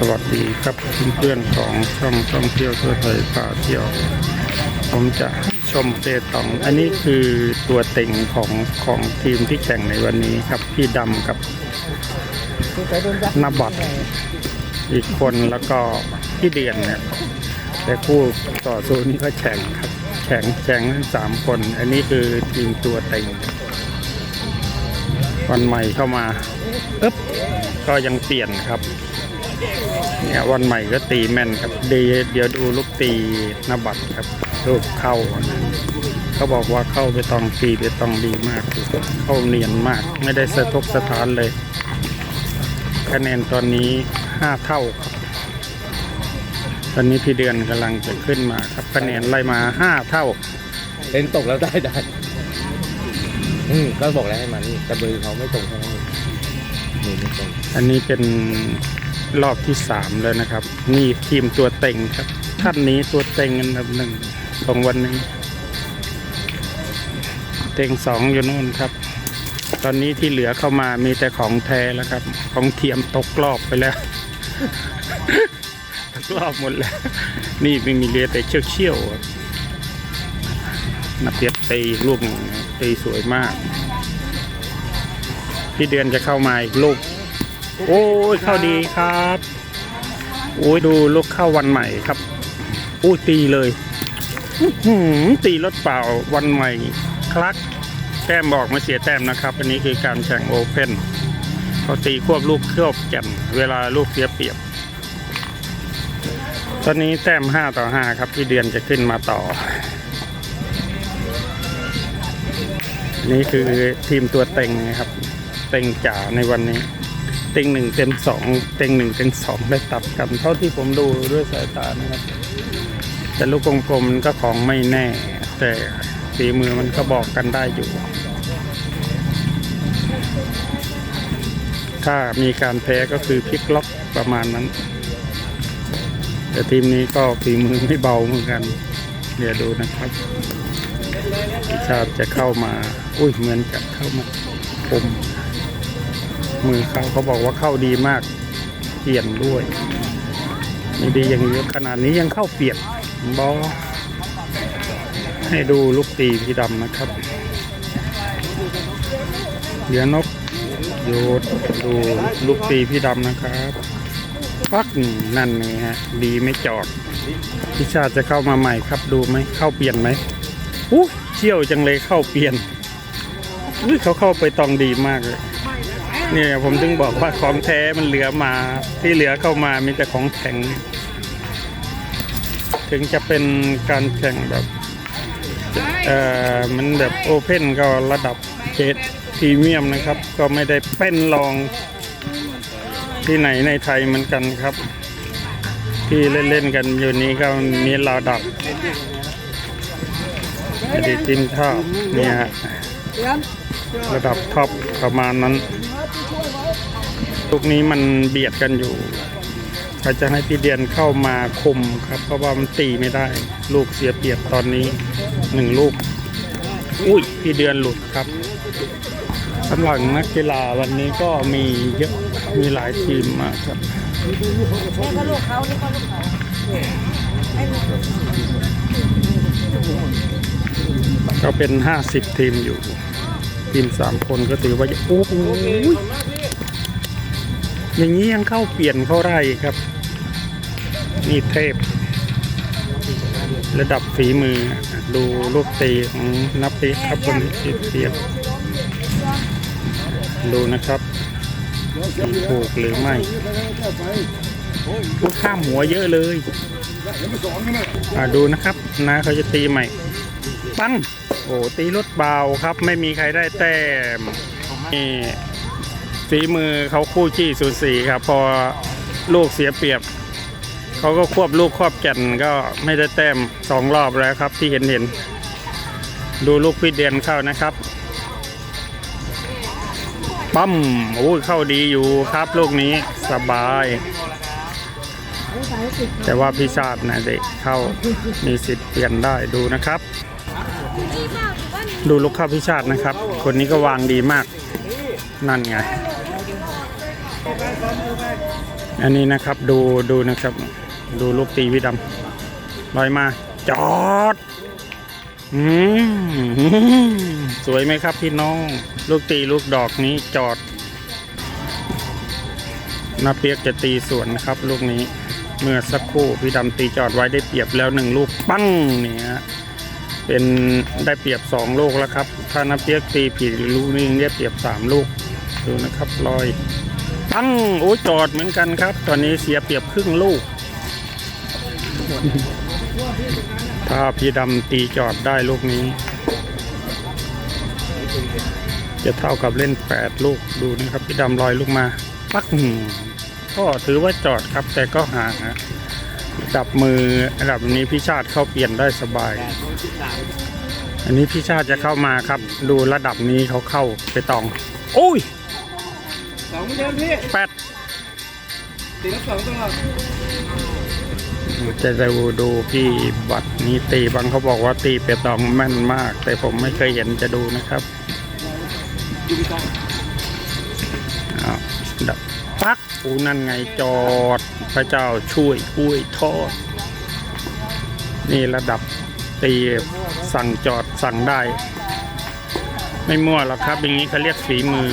สวัสดีครับเพื่อนๆของช่องท่องเที่ยวทั่วไทยพาเที่ยว ผมจะชมเปตอง อันนี้คือตัวเต็งของของทีมที่แข่งในวันนี้ครับ พี่ดำกับนบัตอีกคนแล้วก็พี่เดือนเนี่ยแต่คู่ต่อสู้นี่ก็แข่งครับ แข่งแข่งทั้งสามคน อันนี้คือทีมตัวเต็งวันใหม่เข้ามาปึ๊บก็ยังเปลี่ยนครับ เนี่ยวันใหม่ก็ตีแม่นครับดีเดี๋ยวดูลูกตีนบัตรครับลูกเข้านะเขาบอกว่าเข้าไปตองตีไปตองดีมากเข้าเนียนมาก ไม่ได้สะทกสะท้านเลย คะแนนตอนนี้ห้าเท่าครับตอนนี้พี่เดือนกำลังจะขึ้นมาครับคะแนนไล่มาห้าเท่าเล่นตกแล้วได้ได้อืมก็บอกแล้วให้มานี่แต่มือเขาไม่ตรงแค่นั้นเองมือไม่ตรงอันนี้เป็น รอบที่สามแล้วนะครับ นี่ทีมตัวเต็งครับ ท่านนี้ตัวเต็งอันดับหนึ่งของวันนี้ เต็งสองอยู่นู่นครับ ตอนนี้ที่เหลือเข้ามามีแต่ของแท้แล้วครับ ของเทียมตกรอบไปแล้วตกรอบหมดแล้ว นี่ไม่มีเหลือแต่เชี่ยวเชี่ยวๆครับนับเปียบตีลูกตีสวยมาก พี่เดือนจะเข้ามาอีกลูก โอ้ยเข้าดีครับ โอ้ยดูลูกเข้าวันใหม่ครับโอ้ตีเลยตีรถเปล่าวันใหม่คลัก แต้มบอกไม่เสียแต้มนะครับ อันนี้คือการแข่งโอเพ่นเขาตีควบลูกเคอบแก่นเวลาลูกเสียเปรียบ ตอนนี้แต้ม5ต่อ5ครับพี่เดือนจะขึ้นมาต่อ นี่คือทีมตัวเต็งนะครับ เต็งจ๋าในวันนี้ เต็งหนึ่งเต็มสองเต็งหนึ่งเต็งสองได้ตับกันเท่าที่ผมดูด้วยสายตานะครับ แต่ลูกกลมๆมันก็ของไม่แน่ แต่ฝีมือมันก็บอกกันได้อยู่ ถ้ามีการแพ้ก็คือพลิกล็อกประมาณนั้น แต่ทีมนี้ก็ฝีมือไม่เบาเหมือนกัน เดี๋ยวดูนะครับพิชาติจะเข้ามา อุ้ยเหมือนจะเข้ามาคม มือเขาเขาบอกว่าเข้าดีมากเปลี่ยนด้วยไม่ดีอย่างนี้ขนาดนี้ยังเข้าเปลี่ยนบอให้ดูลูกตีพี่ดำนะครับเดี๋ยวนกโยดดูลูกตีพี่ดำนะครับปักนั่นนี่ฮะดีไม่จอดพี่ชาจะเข้ามาใหม่ครับดูไหมเข้าเปลี่ยนไหมอู้เชี่ยวจังเลยเข้าเปลี่ยนอุ้ยเขาเข้าไปตองดีมากเลย เนี่ยผมถึงบอกว่าของแท้มันเหลือมา ที่เหลือเข้ามามีแต่ของแข็ง ถึงจะเป็นการแข่งแบบเอ่อมันแบบโอเพนก็ระดับเกรดพรีเมียมนะครับ ก็ไม่ได้เป็นรองที่ไหนในไทยเหมือนกันครับ ที่เล่น ๆ กันอยู่นี้ก็มีระดับอดีตทีมชาติเนี่ยฮะระดับท็อปประมาณนั้น ลูกนี้มันเบียดกันอยู่เขาจะให้พี่เดียนเข้ามาคุมครับ เพราะว่ามันตีไม่ได้ ลูกเสียเปรียบตอนนี้หนึ่งลูก อุ้ยพี่เดือนหลุดครับสำหรับนักกีฬาวันนี้ก็มีเยอะมีหลายทีมมากครับนี่ก็ลูกเขานี่ก็ลูกเขาก็เป็นห้าสิบทีมอยู่ ทีมสามคนก็ถือว่าโอ้โหอย่างนี้ยังเข้าเปลี่ยนเข้าได้ครับ นี่เทพ ระดับฝีมือ ดูลูกตีของนับปีครับคนนี้เทียบดูนะครับถูกหรือไม่พูดข้ามหัวเยอะเลย อ่าดูนะครับนะเขาจะตีใหม่ ปั้ง โอ้ตีรถเบาครับไม่มีใครได้แต้มนี่ฝีมือเขาคู่ขี้สูสีครับ พอลูกเสียเปรียบ เขาก็ควบลูกควบแก่นก็ไม่ได้แต้มสองรอบแล้วครับที่เห็นเห็น ดูลูกพี่เดียนเข้านะครับ ปั๊มโอ้ยเข้าดีอยู่ครับลูกนี้สบาย แต่ว่าพี่ชาตินะเด็กเข้ามีสิทธิ์เปลี่ยนได้ดูนะครับ ดูลูกข้าพิชาตินะครับ คนนี้ก็วางดีมาก นั่นไง อันนี้นะครับดูดูนะครับ ดูลูกตีพี่ดำลอยมา จอดอืมสวยไหมครับพี่น้อง ลูกตีลูกดอกนี้จอดนาเปียกจะตีสวนนะครับ ลูกนี้ เมื่อสักครู่พี่ดำตีจอดไว้ได้เปรียบแล้วหนึ่งลูกปั้งเนี่ย เป็นได้เปรียบสองลูกแล้วครับ ถ้านาเปียกตีผิดลูกนี้ยังได้เปรียบสามลูก ดูนะครับลอยปั้งโอ้จอดเหมือนกันครับ ตอนนี้เสียเปรียบครึ่งลูก ถ้าพี่ดำตีจอดได้ลูกนี้ จะเท่ากับเล่นแปดลูกดูนะครับ พี่ดำลอยลูกมาปักหืมก็ถือว่าจอดครับแต่ก็ห่างนะ ระดับมือระดับนี้พี่ชาติเข้าเปลี่ยนได้สบาย อันนี้พี่ชาติจะเข้ามาครับ ดูระดับนี้เขาเข้าไปตอง โอ้ยสองไม่เดินพี่แปดตีทั้งสองตลอดจะดูดูพี่บัตรนี้ตีบางเขาบอกว่าตีเปตองแม่นมาก แต่ผมไม่เคยเห็นจะดูนะครับยูบิตองอ้าวดับปัก อูนั่นไงจอด พระเจ้าช่วยช่วยทอด นี่ระดับตีสั่งจอดสั่งได้ ไม่มั่วหรอกครับ อย่างนี้เขาเรียกฝีมือ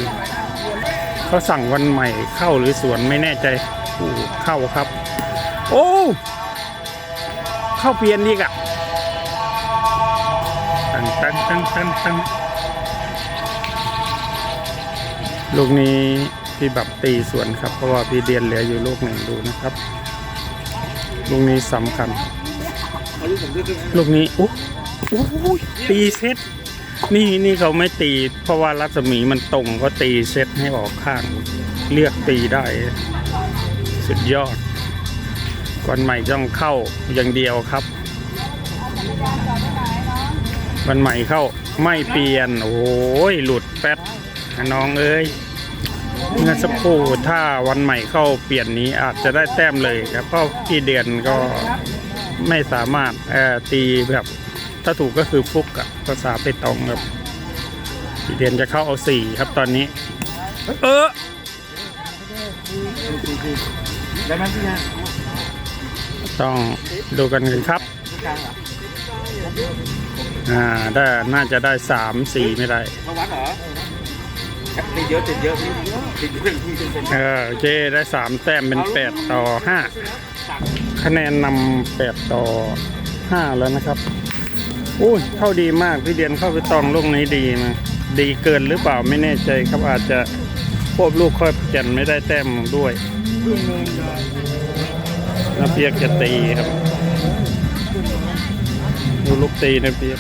เขาสั่งวันใหม่เข้าหรือสวนไม่แน่ใจอู้เข้าครับ โอ้เข้าเปลี่ยนอีกอะตั้งตั้งตั้งตั้งตั้งลูกนี้ พี่แบบตีสวนครับ เพราะว่าพี่เดียนเหลืออยู่ลูกหนึ่งดูนะครับลูกนี้สำคัญลูกนี้อุ๊ยตีเซตนี่นี่เขาไม่ตี เพราะว่ารัศมีมันตรงก็ตีเซตให้ออกข้าง เลือกตีได้ สุดยอดก่อนใหม่ต้องเข้าอย่างเดียวครับวันใหม่เข้าไม่เปลี่ยน โอ้ยหลุดแป๊ดน้องเอ้ย เมื่อสักครู่ถ้าวันใหม่เข้าเปลี่ยนนี้อาจจะได้แต้มเลยครับเพราะพี่เดือนก็ไม่สามารถเอ่อตีแบบถ้าถูกก็คือฟุกอะภาษาไปตรงครับพี่เดียนจะเข้าเอาสี่ครับตอนนี้ เออต้องดูกันกันครับอ่าได้น่าจะได้สามสี่ไม่ได้ เอติดเยอะติดเยอะติดเยอะเออโอเคได้สามแต้มเป็นแปดต่อห้าคะแนนนำแปดต่อห้าแล้วนะครับอุ้ยเข้าดีมากพี่เดียนเข้าไปตองลูกนี้ดีนะดีเกินหรือเปล่าไม่แน่ใจครับอาจจะควบลูกค่อยแก่นไม่ได้แต้มด้วยนาเปียกจะตีครับดูลูกตีนะเปียก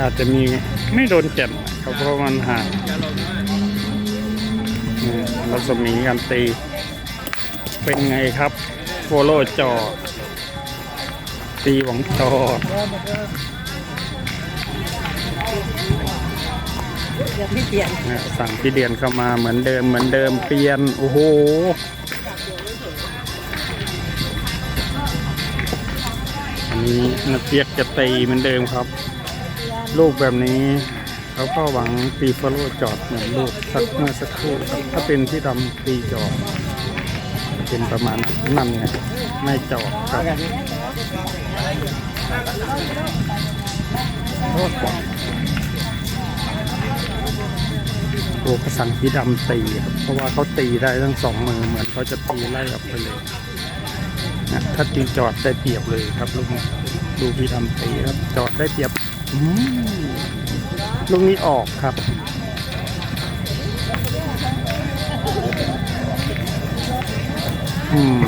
อาจจะมี ไม่โดนแก่นครับเพราะมันห่างนี่รัศมีการตี เป็นไงครับโฟโลจอ ตีหวังจอพี่เปลี่ยนสั่งพี่เดียนเข้ามาเหมือนเดิมเหมือนเดิมเปลี่ยน โอ้โหอันนี้นักเปียกจะตีเหมือนเดิมครับ ลูกแบบนี้ เขาก็หวังตีฟโลจอดเหมือนลูกสักเมื่อสักครู่ครับถ้าเป็นที่ดำตีจอด เป็นประมาณนั้นไงไม่จอดครับโอ้โหโอ้กระสังพี่ดำตีครับเพราะว่าเขาตีได้ทั้งสองมือเหมือนเขาจะตีไล่ออกไปเลยนะถ้าตีจอดได้เปรียบเลยครับลูกดูพี่ดำตีครับ จอดได้เปรียบ ลูกนี้ออกครับ อืม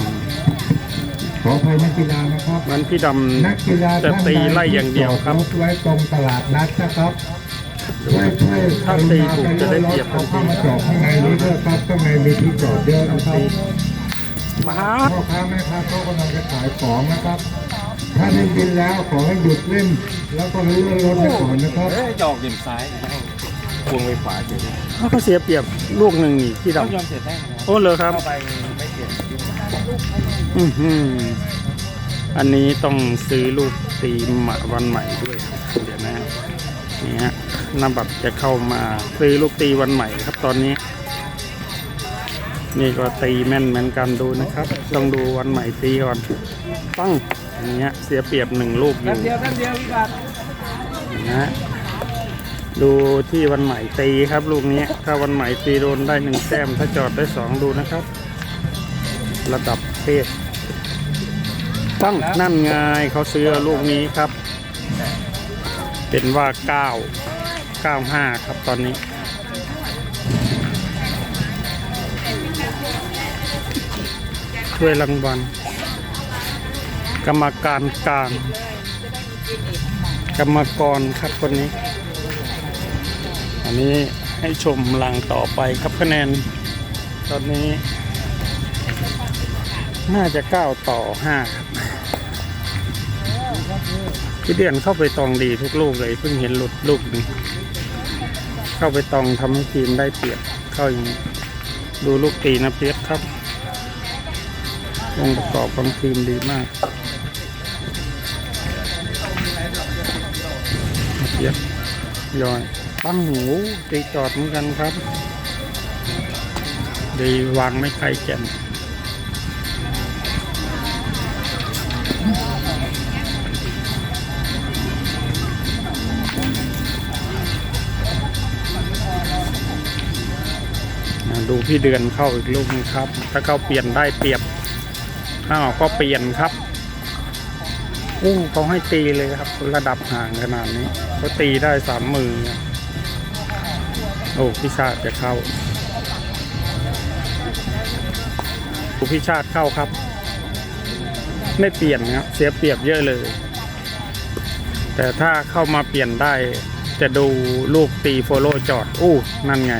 ขออภัยนักกีฬานะครับมันพี่ดนักกีฬาำจะตีไล่อย่างเดียวครับรถไว้ตรงตลาดนัดนะครับช่วยช่วยถ้าตีถูกจะได้เปรียบทัเขานที เข้ามาจอดข้างในนี้ด้วยครับข้างในมีที่จอดเยอะนะครับ มา พ่อค้าแม่ค้าเขากำลังจะขายของนะครับ ถ้าได้ยินแล้วขอให้หยุดเล่น แล้วก็รื้อรถไปก่อนนะครับ เอ้ยจอกเด่นซ้ายควงไปขวาเฉยเขาก็เสียเปรียบลูกหนึ่งนี่พี่ต้องดำยอมเสียแต้มนะโอ้เลยครับ เข้าไปไม่เปลี่ยนอือหืออันนี้ต้องซื้อลูกตีหมาวันใหม่ด้วยครับเดี๋ยวนะนี่ฮะนำบัตรจะเข้ามาซื้อลูกตีวันใหม่ครับตอนนี้ นี่ก็ตีแม่นเหมือนกันดูนะครับ ต้องดูวันใหม่ตีก่อนปั้ง อย่างเงี้ยเสียเปรียบหนึ่งลูกอยู่เดียวแป๊บเดียวพี่บัตรนะฮะดูที่วันใหม่ตีครับลูกนี้ถ้าวันใหม่ตีโดนได้หนึ่งแต้มถ้าจอดได้สองดูนะครับ ระดับเทพปั้งนั่นไงเขาซื้อลูกนี้ครับ เป็นว่าเก้าเก้าห้าครับตอนนี้ถ้วยรางวัล กรรมการกลาง กรรมกรครับคนนี้ อันนี้ให้ชมลังต่อไปครับคะแนน ตอนนี้ น่าจะเก้าต่อห้าครับพี่เดือนเข้าไปตองดีทุกลูกเลยเพิ่งเห็นหลุดลูกนึงเข้าไปตองทำให้ทีมได้เปรียบเข้าอย่างนี้ดูลูกตีนะเพียรครับองค์ประกอบของทีมดีมาก เพียรย่อยตั้งหูตีจอดเหมือนกันครับ ดีวางไม่ไกลแก่นดูพี่เดือนเข้าอีกลูกนึงครับ ถ้าเขาเปลี่ยนได้เปรียบถ้าออกก็เปลี่ยนครับ อู้งเขาให้ตีเลยครับ ระดับห่างขนาดนี้เขาตีได้สามมือ โอ้พี่ชาติจะเข้าดูพี่ชาติเข้าครับ ไม่เปลี่ยนครับเสียเปรียบเยอะเลย แต่ถ้าเข้ามาเปลี่ยนได้ จะดูลูกตีโฟโลจอด อู้นั่นไง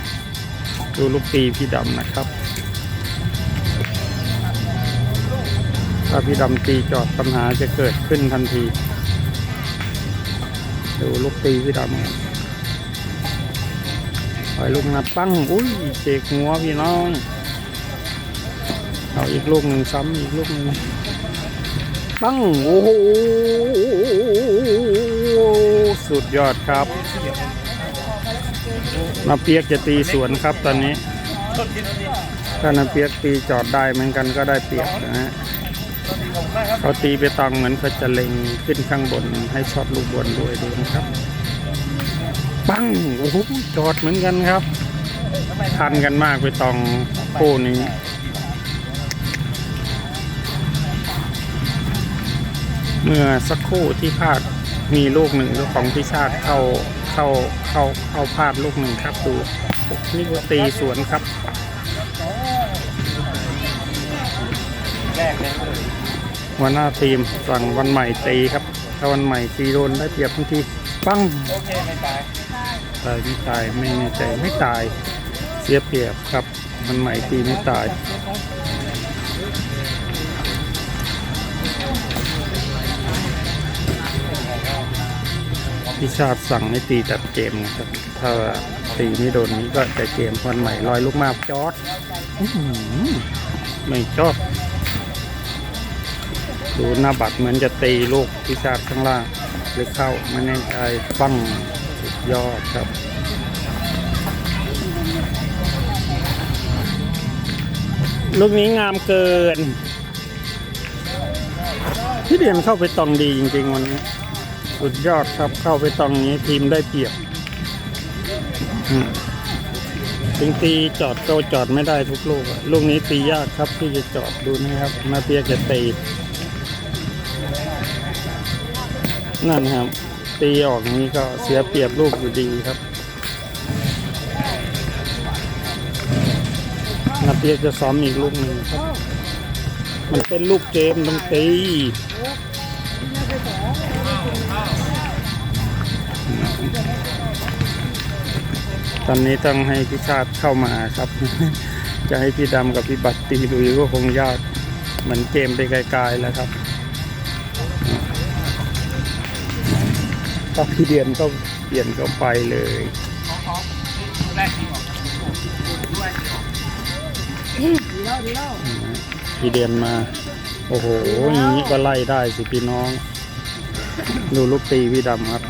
ดูลูกตีพี่ดำนะครับ ถ้าพี่ดำตีจอดปัญหาจะเกิดขึ้นทันที ดูลูกตีพี่ดำปล่อยลูกนัดปั้งอุ้ยเจกหัวพี่น้องเอาอีกลูกหนึ่งซ้ำอีกลูกหนึ่งปั้งโอ้โหสุดยอดครับนาเปียกจะตีสวนครับตอนนี้ ถ้านาเปียกตีจอดได้เหมือนกันก็ได้เปียบนะฮะ เขาตีไปตองเหมือนเขาจะเล็งขึ้นข้างบนให้ช็อตลูกบนด้วยดูนะครับ ปังโอ้โหจอดเหมือนกันครับ ทันกันมากไปตองคู่นี้เมื่อสักครู่ที่พลาดมีลูกหนึ่งของพิชาติเข้าเข้าเข้าเข้าพลาดลูกหนึ่งครับดูนี่ก็ตีสวนครับแรกเลย หัวหน้าทีมสั่งวันใหม่ตีครับ ถ้าวันใหม่ตีโดนได้เปรียบทันทีปังโอเคไม่ตายตายไม่ตายไม่แน่ใจไม่ตายเสียเปรียบครับวันใหม่ตีไม่ตายพิชาติสั่งให้ตีตัดเกมนะครับถ้าตีไม่โดนนี้ก็จะเกมวันใหม่ลอยลูกมาจอดอื้อหือไม่จอด ดูหน้าบัตรเหมือนจะตีลูกพิชาตข้างล่าง หรือเข้าไม่แน่ใจฟังสุดยอดครับลูกนี้งามเกิน พี่เดียนเข้าไปตองดีจริงๆวันนี้ สุดยอดครับเข้าไปตองนี้ทีมได้เปรียบถึงตีจอดก็จอดไม่ได้ทุกลูก ลูกนี้ตียากครับที่จะจอดดูนะครับ มาเปียกจะตี นั่นครับ ตีออกนี้ก็เสียเปรียบลูกอยู่ดีครับนาเปียกจะซ้อมอีกลูกหนึ่งครับ มันเป็นลูกเกมต้องตีตอนนี้ต้องให้พี่ชาติเข้ามาครับ จะให้พี่ดำกับพี่บัตรตีดูก็คงยาก เหมือนเกมไปไกลๆแล้วครับ ถ้าพี่เดียนก็เปลี่ยนก็ไปเลยแรกที่บอกพี่เดียนมา โอ้โหอย่างนี้ก็ไล่ได้สิพี่น้อง ดูลูกตีพี่ดำครับ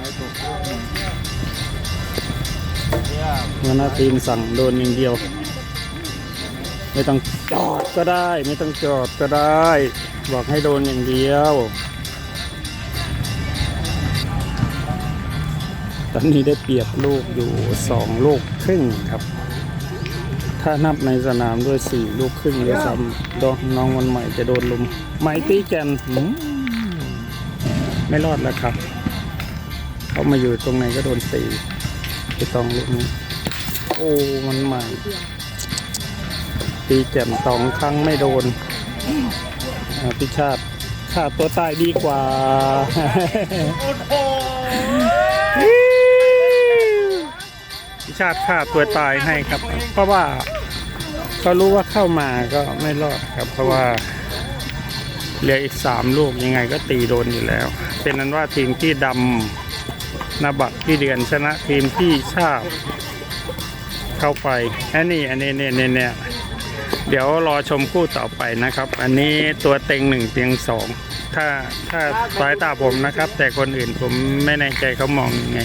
หัวหน้าทีมสั่งโดนอย่างเดียว ไม่ต้องจอดก็ได้ ไม่ต้องจอดก็ได้ บอกให้โดนอย่างเดียว อนนี้ได้เปรียบลูกอยู่สองลูกครึ่งครับ ถ้านับในสนามด้วยสี่ลูกครึ่งด้วยซ้ำโดนน้องวันใหม่จะโดนลุมไม้ตีแกนหืมไม่รอดแล้วครับ เขามาอยู่ตรงไหนก็โดนตีไปตองลูกนี้โอ้มันใหม่ ตีแจ่มสองครั้งไม่โดนอาพิชาติฆ่าตัวตายดีกว่า ชาติฆ่าตัวตายให้ครับ เพราะว่าเขารู้ว่าเข้ามาก็ไม่รอดครับ เพราะว่าเหลืออีกสามลูกยังไงก็ตีโดนอยู่แล้ว เป็นนั้นว่าทีมที่ดำนาบักที่เดือนชนะทีมที่ชาบเข้าไปอันนี้อันนี้เนี่ยเนี่ยเนี่ยเดี๋ยวรอชมคู่ต่อไปนะครับ อันนี้ตัวเต็งหนึ่งเตียงสองถ้าถ้าสายตาผมนะครับ แต่คนอื่นผมไม่แน่ใจเขามองยังไง